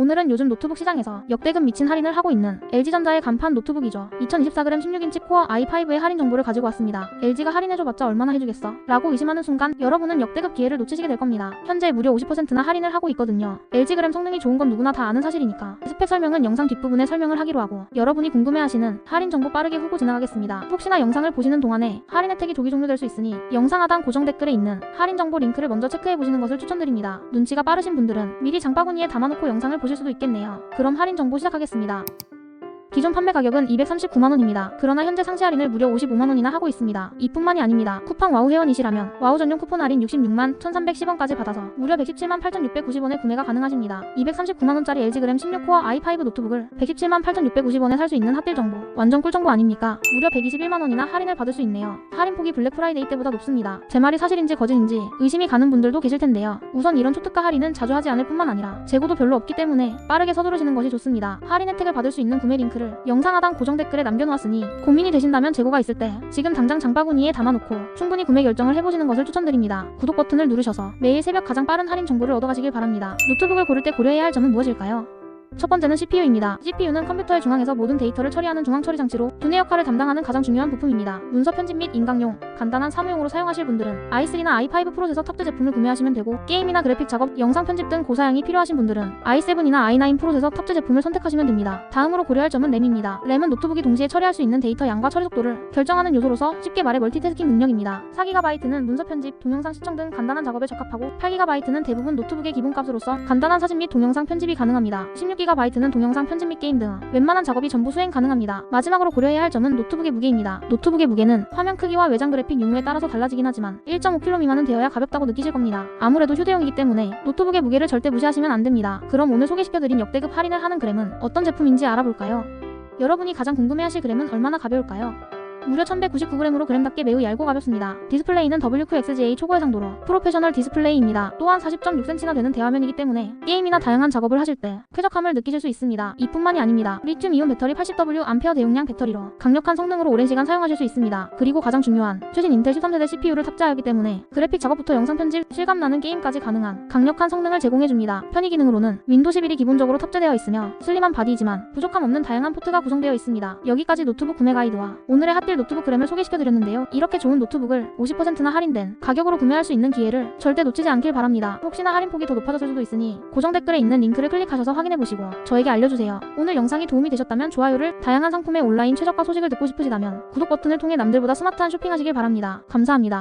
오늘은 요즘 노트북 시장에서 역대급 미친 할인을 하고 있는 LG전자의 간판 노트북이죠. 2024g 16인치 코어 i5의 할인 정보를 가지고 왔습니다. LG가 할인해줘봤자 얼마나 해주겠어? 라고 의심하는 순간 여러분은 역대급 기회를 놓치시게 될 겁니다. 현재 무려 50%나 할인을 하고 있거든요. LG그램 성능이 좋은 건 누구나 다 아는 사실이니까 스펙 설명은 영상 뒷부분에 설명을 하기로 하고 여러분이 궁금해하시는 할인 정보 빠르게 후보 지나가겠습니다. 혹시나 영상을 보시는 동안에 할인 혜택이 조기 종료될 수 있으니 영상 하단 고정 댓글에 있는 할인 정보 링크를 먼저 체크해 보시는 것을 추천드립니다. 눈치가 빠르신 분들은 미리 장바구니에 담아놓고 영상을 보실 수도 있겠네요. 그럼 할인 정보 시작하겠습니다. 기존 판매 가격은 239만원입니다. 그러나 현재 상시 할인을 무려 55만원이나 하고 있습니다. 이뿐만이 아닙니다. 쿠팡 와우 회원이시라면 와우 전용 쿠폰 할인 66만 1310원까지 받아서 무려 117만 8690원에 구매가 가능하십니다. 239만원짜리 LG그램 16코어 i5 노트북을 117만 8690원에 살 수 있는 핫딜 정보. 완전 꿀 정보 아닙니까? 무려 121만원이나 할인을 받을 수 있네요. 할인 폭이 블랙 프라이데이 때보다 높습니다. 제 말이 사실인지 거짓인지 의심이 가는 분들도 계실 텐데요. 우선 이런 초특가 할인은 자주 하지 않을 뿐만 아니라 재고도 별로 없기 때문에 빠르게 서두르시는 것이 좋습니다. 할인 혜택을 받을 수 있는 구매 링크 를 영상 하단 고정 댓글에 남겨놓았으니 고민이 되신다면 재고가 있을 때 지금 당장 장바구니에 담아놓고 충분히 구매 결정을 해보시는 것을 추천드립니다. 구독 버튼을 누르셔서 매일 새벽 가장 빠른 할인 정보를 얻어가시길 바랍니다. 노트북을 고를 때 고려해야 할 점은 무엇일까요? 첫 번째는 CPU입니다. CPU는 컴퓨터의 중앙에서 모든 데이터를 처리하는 중앙 처리 장치로 두뇌 역할을 담당하는 가장 중요한 부품입니다. 문서 편집 및 인강용, 간단한 사무용으로 사용하실 분들은 i3나 i5 프로세서 탑재 제품을 구매하시면 되고 게임이나 그래픽 작업, 영상 편집 등 고사양이 필요하신 분들은 i7이나 i9 프로세서 탑재 제품을 선택하시면 됩니다. 다음으로 고려할 점은 램입니다. 램은 노트북이 동시에 처리할 수 있는 데이터 양과 처리 속도를 결정하는 요소로서 쉽게 말해 멀티태스킹 능력입니다. 4GB는 문서 편집, 동영상 시청 등 간단한 작업에 적합하고 8GB는 대부분 노트북의 기본 값으로서 간단한 사진 및 동영상 편집이 가능합니다. 16GB는 동영상 편집 및 게임 등 웬만한 작업이 전부 수행 가능합니다. 마지막으로 고려해야 할 점은 노트북의 무게입니다. 노트북의 무게는 화면 크기와 외장 그래픽 용量따라서 달라지긴 하지만 1.5kg 미만은 되어야 가볍다고 느끼실 겁니다. 아무래도 휴대용이기 때문에 노트북의 무게를 절대 무시하시면 안 됩니다. 그럼 오늘 소개시켜드린 역대급 할인을 하는 그램은 어떤 제품인지 알아볼까요? 여러분이 가장 궁금해하실 그램은 얼마나 가벼울까요? 무려 1199g으로 그램답게 매우 얇고 가볍습니다. 디스플레이는 WQXGA 초고해 상도로 프로페셔널 디스플레이입니다. 또한 40.6cm나 되는 대화면이기 때문에 게임이나 다양한 작업을 하실 때 쾌적함을 느끼실 수 있습니다. 이뿐만이 아닙니다. 리튬 이온 배터리 80W 암페어 대용량 배터리로 강력한 성능으로 오랜 시간 사용하실 수 있습니다. 그리고 가장 중요한 최신 인텔 13세대 CPU를 탑재하기 때문에 그래픽 작업부터 영상 편집, 실감나는 게임까지 가능한 강력한 성능을 제공해줍니다. 편의 기능으로는 윈도 11이 기본적으로 탑재되어 있으며 슬림한 바디이지만 부족함 없는 다양한 포트가 구성되어 있습니다. 여기까지 노트북 구매 가이드와 오늘의 핫딜 노트북 그램을 소개시켜드렸는데요. 이렇게 좋은 노트북을 50%나 할인된 가격으로 구매할 수 있는 기회를 절대 놓치지 않길 바랍니다. 혹시나 할인 폭이 더 높아졌을 수도 있으니 고정 댓글에 있는 링크를 클릭하셔서 확인해보시고 저에게 알려주세요. 오늘 영상이 도움이 되셨다면 좋아요를 다양한 상품의 온라인 최저가 소식을 듣고 싶으시다면 구독 버튼을 통해 남들보다 스마트한 쇼핑하시길 바랍니다. 감사합니다.